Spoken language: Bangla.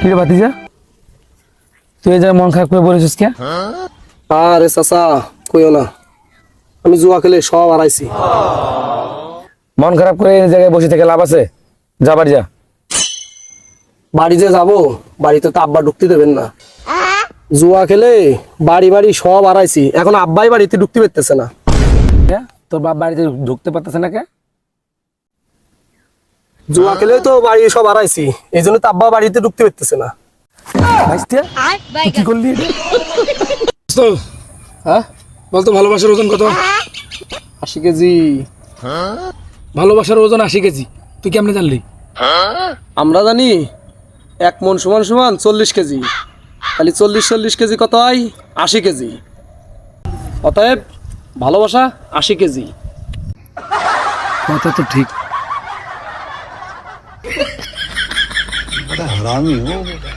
কি রে ভাতিজা? তুই জায়গায় মন খারাপ করে বলেছিস কে? আরে চাচা কইও না। আমি জুয়া খেলে সব হারাইছি। মন খারাপ করে এই জায়গায় বসে থেকে লাভ আছে? যা বাড়ি যা। বাড়ি যে যাব বাড়িতে তো আব্বা ঢুকতে দেবেন না। জুয়া খেলে বাড়ি বাড়ি সব হারাইছি। এখন আব্বাই বাড়িতে ঢুকতে পারতেছে না। তোর বাপ বাড়িতে ঢুকতে পারতেছে না কে? জুয়া খেলে তো বাড়ি সব হারাইছি। এই জন্য তো আব্বা বাড়িতে ঢুকতে পারতেছে না। কি করলি? হ্যাঁ? বলতো ভালোবাসার ওজন কত? আশি কেজি। ভালোবাসার ওজন আশি কেজি। তুই কেমনে জানলি? আমরা জানি এক মন সমান সমান চল্লিশ কেজি। খালি চল্লিশ চল্লিশ কেজি কত হয়? আশি কেজি। অতএব ভালোবাসা আশি কেজি। কথা তো ঠিক। बड़ा हरामी हो बेटा